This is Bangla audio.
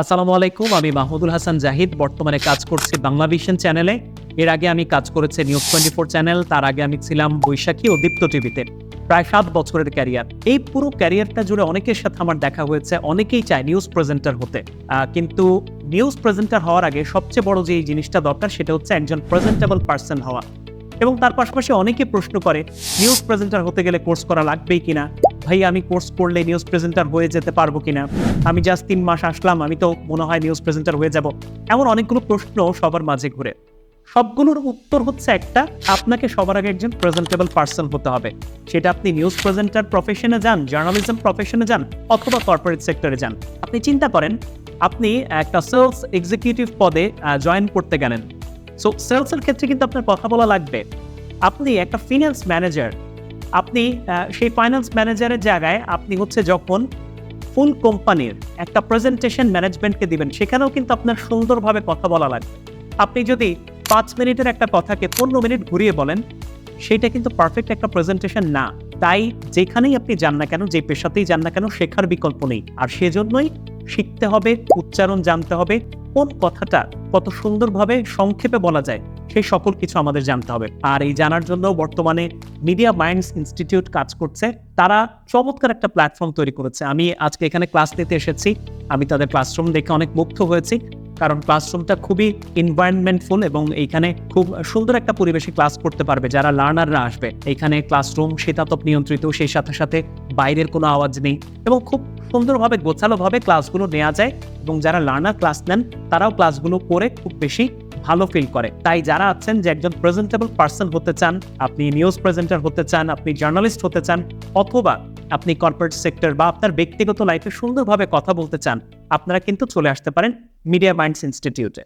আসসালামু আলাইকুম, আমি মাহমুদুল হাসান জাহিদ। বর্তমানে কাজ করছি বাংলা ভিশন চ্যানেলে। এর আগে আমি কাজ করেছি নিউজ টোয়েন্টি ফোর চ্যানেল, তার আগে আমি ছিলাম বৈশাখী ও দীপ্ত টিভিতে। প্রায় সাত বছরের ক্যারিয়ার। এই পুরো ক্যারিয়ারটা জুড়ে অনেকের সাথে আমার দেখা হয়েছে, অনেকেই চায় নিউজ প্রেজেন্টার হতে। কিন্তু নিউজ প্রেজেন্টার হওয়ার আগে সবচেয়ে বড় যে জিনিসটা দরকার, সেটা হচ্ছে একজন প্রেজেন্টেবল পার্সন হওয়া। এবং তার পাশাপাশি অনেকে প্রশ্ন করে, নিউজ প্রেজেন্টার হতে গেলে কোর্স করা লাগবেই কিনা? ভাই, আমি কোর্স করলে নিউজ প্রেজেন্টার হয়ে যেতে পারব কিনা? আমি জাস্ট তিন মাস আসলাম, আমি তো মনে হয় নিউজ প্রেজেন্টার হয়ে যাব। এমন অনেকগুলো প্রশ্ন সবার মাঝে ঘুরে। সবগুলোর উত্তর হচ্ছে একটা, আপনাকে সবার আগে একজন প্রেজেন্টেবল পার্সন হতে হবে। সেটা আপনি নিউজ প্রেজেন্টার প্রফেশনে যান জার্নালিজম প্রফেশনে যান, অথবা কর্পোরেট সেক্টরে যান। আপনি চিন্তা করেন, আপনি একটা সেলস এক্সিকিউটিভ পদে জয়েন করতে গেলেন। সো সেলসের ক্ষেত্রে কিন্তু আপনার কথা বলা লাগবে। আপনি একটা ফিনান্স ম্যানেজার আপনি সেই ফাইন্যান্স ম্যানেজারের জায়গায় আপনি হচ্ছে যখন ফুল কোম্পানির একটা প্রেজেন্টেশন ম্যানেজমেন্টকে দিবেন, সেখানেও কিন্তু আপনার সুন্দরভাবে কথা বলা লাগবে। আপনি যদি পাঁচ মিনিটের একটা কথাকে পনেরো মিনিট ঘুরিয়ে বলেন, সেটা কিন্তু পারফেক্ট একটা প্রেজেন্টেশন না। তাই যেখানেই আপনি যান না কেন, যে পেশাতেই যান না কেন, শেখার বিকল্প নেই। আর সেজন্যই শিখতে হবে, উচ্চারণ জানতে হবে কোন কথাটা কত সুন্দরভাবে সংক্ষেপে বলা যায়, সেই সকল কিছু আমাদের জানতে হবে। আর এই জানার জন্য বর্তমানে মিডিয়া মাইন্ডস ইনস্টিটিউট কাজ করছে। তারা চমৎকার একটা প্ল্যাটফর্ম তৈরি করেছে। আমি আজকে এখানে ক্লাস নিতে এসেছি। আমি তাদের ক্লাসরুম দেখে অনেক মুগ্ধ হয়েছি। কারণ ক্লাসরুমটা খুবই এনভায়রনমেন্টফুল এবং এইখানে খুব সুন্দর একটা পরিবেশে ক্লাস করতে পারবে যারা লার্নাররা আসবে। এইখানে ক্লাসরুম শীতাতপ নিয়ন্ত্রিত, সেই সাথে সাথে বাইরের কোনো আওয়াজ নেই এবং খুব সুন্দরভাবে গোছালোভাবে ক্লাসগুলো নেওয়া যায় এবং যারা লার্নার ক্লাস নেন, তারাও ক্লাসগুলো করে খুব বেশি ভালো ফিল করে। তাই যারা আছেন যে একজন প্রেজেন্টেবল পার্সন হতে চান, আপনি নিউজ প্রেজেন্টার হতে চান, আপনি জার্নালিস্ট হতে চান, অথবা আপনি কর্পোরেট সেক্টর বা আপনার ব্যক্তিগত লাইফে সুন্দরভাবে কথা বলতে চান, আপনারা কিন্তু চলে আসতে পারেন Media Minds Institute.